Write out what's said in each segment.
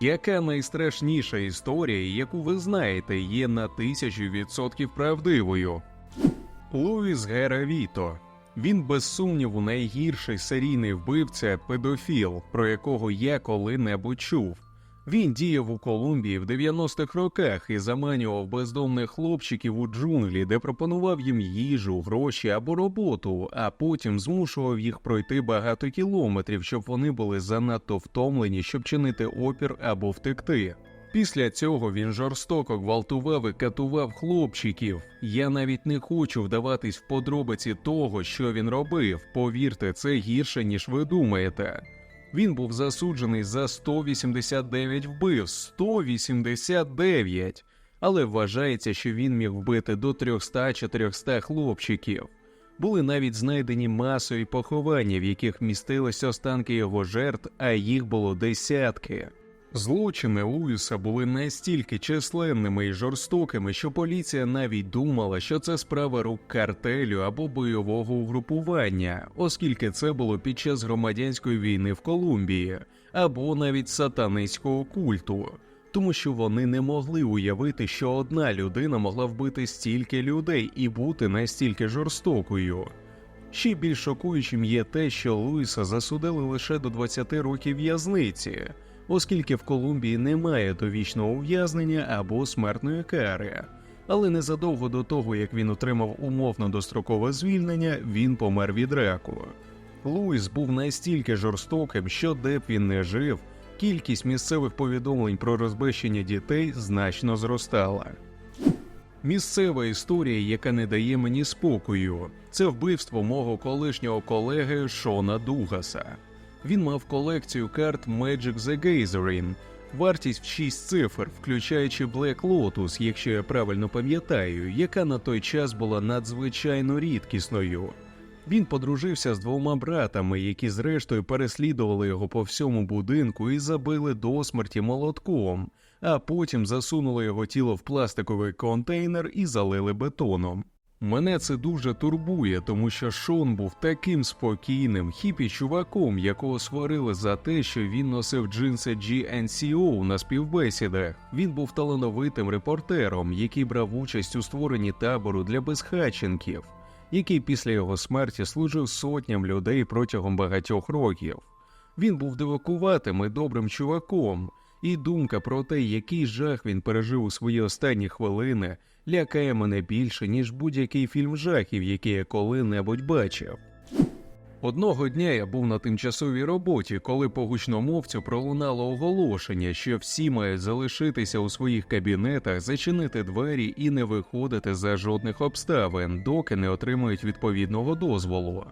Яка найстрашніша історія, яку ви знаєте, є на тисячу відсотків правдивою? Луїс Геравіто. Він без сумніву найгірший серійний вбивця педофіл, про якого я коли-небудь чув. Він діяв у Колумбії в 90-х роках і заманював бездомних хлопчиків у джунглі, де пропонував їм їжу, гроші або роботу, а потім змушував їх пройти багато кілометрів, щоб вони були занадто втомлені, щоб чинити опір або втекти. Після цього він жорстоко гвалтував і катував хлопчиків. Я навіть не хочу вдаватись в подробиці того, що він робив. Повірте, це гірше, ніж ви думаєте. Він був засуджений за 189 вбив 189! Але вважається, що він міг вбити до 300-400 хлопчиків. Були навіть знайдені масові поховання, в яких містились останки його жертв, а їх було десятки. Злочини Луїса були настільки численними і жорстокими, що поліція навіть думала, що це справа рук картелю або бойового угрупування, оскільки це було під час громадянської війни в Колумбії, або навіть сатанинського культу, тому що вони не могли уявити, що одна людина могла вбити стільки людей і бути настільки жорстокою. Ще більш шокуючим є те, що Луїса засудили лише до 20 років в'язниці, оскільки в Колумбії немає довічного ув'язнення або смертної кари. Але незадовго до того, як він отримав умовно дострокове звільнення, він помер від раку. Луїс був настільки жорстоким, що де б він не жив, кількість місцевих повідомлень про розбещення дітей значно зростала. Місцева історія, яка не дає мені спокою, це вбивство мого колишнього колеги Шона Дугаса. Він мав колекцію карт Magic the Gathering, вартість в 6 цифр, включаючи Black Lotus, якщо я правильно пам'ятаю, яка на той час була надзвичайно рідкісною. Він подружився з двома братами, які зрештою переслідували його по всьому будинку і забили до смерті молотком, а потім засунули його тіло в пластиковий контейнер і залили бетоном. Мене це дуже турбує, тому що Шон був таким спокійним, хіпі чуваком, якого сварили за те, що він носив джинси GNCO на співбесідах. Він був талановитим репортером, який брав участь у створенні табору для безхатченків, який після його смерті служив сотням людей протягом багатьох років. Він був дивакуватим і добрим чуваком, і думка про те, який жах він пережив у свої останні хвилини, лякає мене більше, ніж будь-який фільм жахів, який я коли-небудь бачив. Одного дня я був на тимчасовій роботі, коли по гучномовцю пролунало оголошення, що всі мають залишитися у своїх кабінетах, зачинити двері і не виходити за жодних обставин, доки не отримають відповідного дозволу.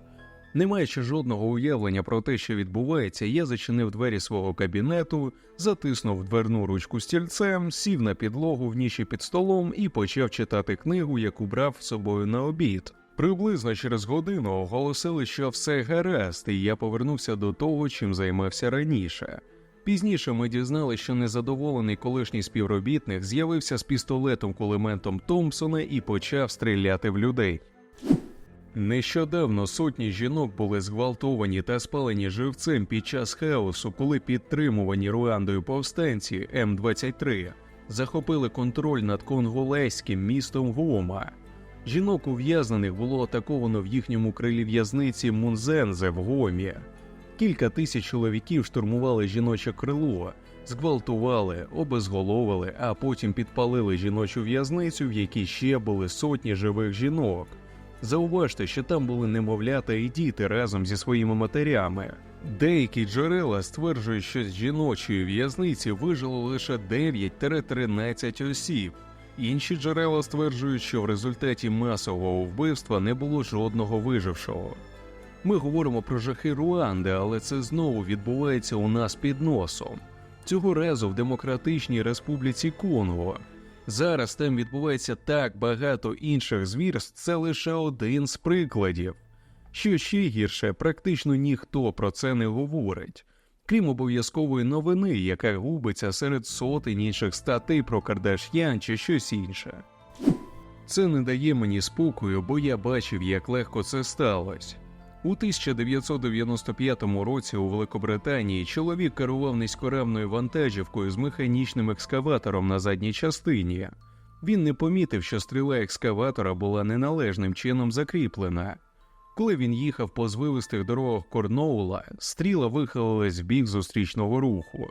Не маючи жодного уявлення про те, що відбувається, я зачинив двері свого кабінету, затиснув дверну ручку стільцем, сів на підлогу в ніші під столом і почав читати книгу, яку брав з собою на обід. Приблизно через годину оголосили, що все гаразд, і я повернувся до того, чим займався раніше. Пізніше ми дізналися, що незадоволений колишній співробітник з'явився з пістолетом кулементом Томпсона і почав стріляти в людей. Нещодавно сотні жінок були зґвалтовані та спалені живцем під час хаосу, коли підтримувані Руандою повстанці М-23 захопили контроль над конголезьким містом Гома. Жінок ув'язнених було атаковано в їхньому крилі в'язниці Мунзензе в Гомі. Кілька тисяч чоловіків штурмували жіноче крило, зґвалтували, обезголовили, а потім підпалили жіночу в'язницю, в якій ще були сотні живих жінок. Зауважте, що там були немовлята і діти разом зі своїми матерями. Деякі джерела стверджують, що з жіночої в'язниці вижило лише 9-13 осіб. Інші джерела стверджують, що в результаті масового вбивства не було жодного вижившого. Ми говоримо про жахи Руанди, але це знову відбувається у нас під носом. Цього разу в Демократичній Республіці Конго. Зараз там відбувається так багато інших звірств, це лише один з прикладів. Що ще гірше, практично ніхто про це не говорить, крім обов'язкової новини, яка губиться серед сотень інших статей про Кардаш'ян чи щось інше. Це не дає мені спокою, бо я бачив, як легко це сталося. У 1995 році у Великобританії чоловік керував низькоремною вантажівкою з механічним екскаватором на задній частині. Він не помітив, що стріла екскаватора була неналежним чином закріплена. Коли він їхав по звивистих дорогах Корноула, стріла вихилилась в бік зустрічного руху.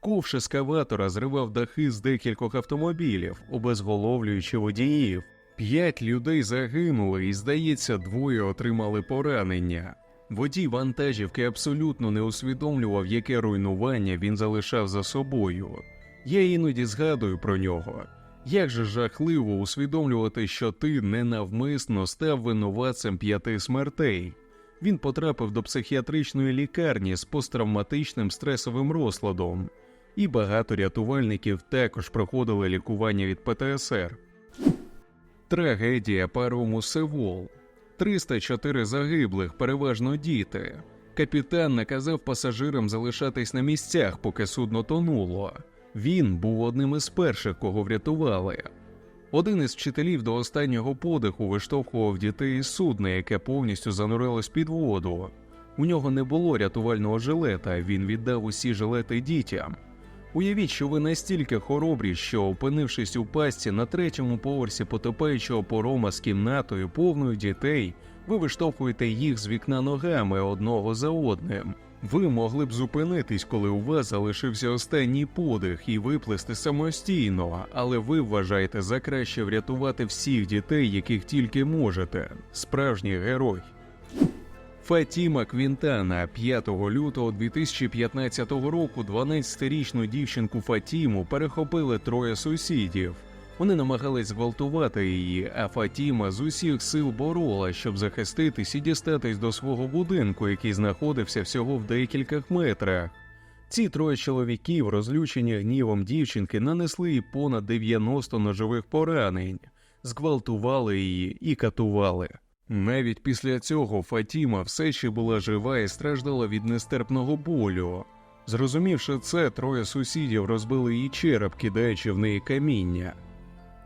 Ковш ескаватора зривав дахи з декількох автомобілів, обезголовлюючи водіїв. П'ять людей загинули, і, здається, двоє отримали поранення. Водій вантажівки абсолютно не усвідомлював, яке руйнування він залишав за собою. Я іноді згадую про нього. Як же жахливо усвідомлювати, що ти ненавмисно став винуватцем п'яти смертей. Він потрапив до психіатричної лікарні з посттравматичним стресовим розладом, і багато рятувальників також проходили лікування від ПТСР. Трагедія парому Севол. 304 загиблих, переважно діти. Капітан наказав пасажирам залишатись на місцях, поки судно тонуло. Він був одним із перших, кого врятували. Один із вчителів до останнього подиху виштовхував дітей із судна, яке повністю занурилось під воду. У нього не було рятувального жилета, він віддав усі жилети дітям. Уявіть, що ви настільки хоробрі, що, опинившись у пастці на третьому поверсі потопаючого порома з кімнатою повною дітей, ви виштовхуєте їх з вікна ногами одного за одним. Ви могли б зупинитись, коли у вас залишився останній подих і виплисти самостійно, але ви вважаєте за краще врятувати всіх дітей, яких тільки можете. Справжній герой. Фатіма Квінтана 5 лютого 2015 року 12-річну дівчинку Фатіму перехопили троє сусідів. Вони намагались зґвалтувати її, а Фатіма з усіх сил борола, щоб захиститись і дістатись до свого будинку, який знаходився всього в декількох метрах. Ці троє чоловіків, розлючені гнівом дівчинки, нанесли їй понад 90 ножових поранень, зґвалтували її і катували. Навіть після цього Фатіма все ще була жива і страждала від нестерпного болю. Зрозумівши це, троє сусідів розбили її череп, кидаючи в неї каміння.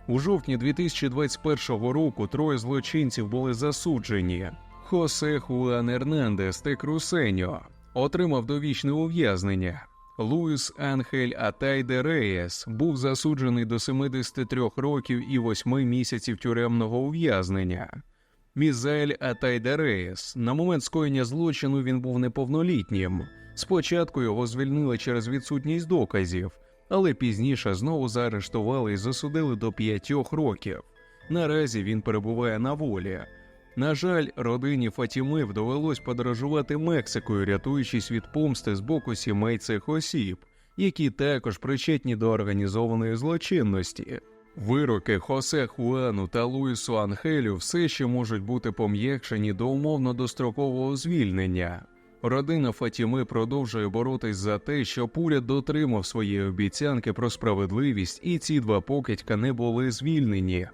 У жовтні 2021 року троє злочинців були засуджені. Хосе Хуан Ернандес та Крусеньо отримав довічне ув'язнення. Луїс Анхель Атайде Реєс був засуджений до 73 років і 8 місяців тюремного ув'язнення. Мізель Атайдереєс. На момент скоєння злочину він був неповнолітнім. Спочатку його звільнили через відсутність доказів, але пізніше знову заарештували і засудили до п'ятьох років. Наразі він перебуває на волі. На жаль, родині Фатіми довелось подорожувати Мексикою, рятуючись від помсти з боку сімей цих осіб, які також причетні до організованої злочинності. Вироки Хосе Хуану та Луїсу Анхелю все ще можуть бути пом'якшені до умовно дострокового звільнення. Родина Фатіми продовжує боротись за те, щоб уряд дотримав свої обіцянки про справедливість, і ці два покидька не були звільнені.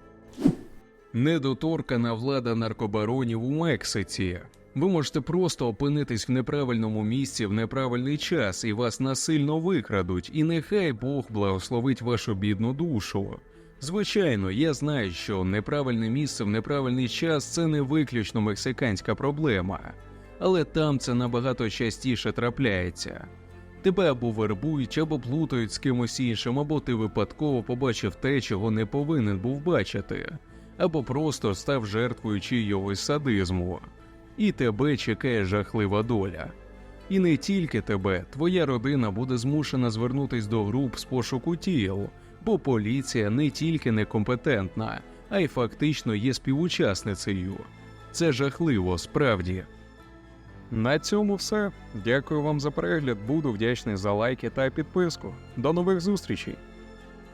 Недоторкана влада наркобаронів у Мексиці. Ви можете просто опинитись в неправильному місці в неправильний час, і вас насильно викрадуть, і нехай Бог благословить вашу бідну душу. Звичайно, я знаю, що неправильне місце в неправильний час це не виключно мексиканська проблема, але там це набагато частіше трапляється. Тебе або вербують, або плутають з кимось іншим, або ти випадково побачив те, чого не повинен був бачити, або просто став жертвою чийогось садизму, і тебе чекає жахлива доля. І не тільки тебе, твоя родина буде змушена звернутись до груп з пошуку тіл, бо поліція не тільки некомпетентна, а й фактично є співучасницею. Це жахливо, справді. На цьому все. Дякую вам за перегляд. Буду вдячний за лайки та підписку. До нових зустрічей!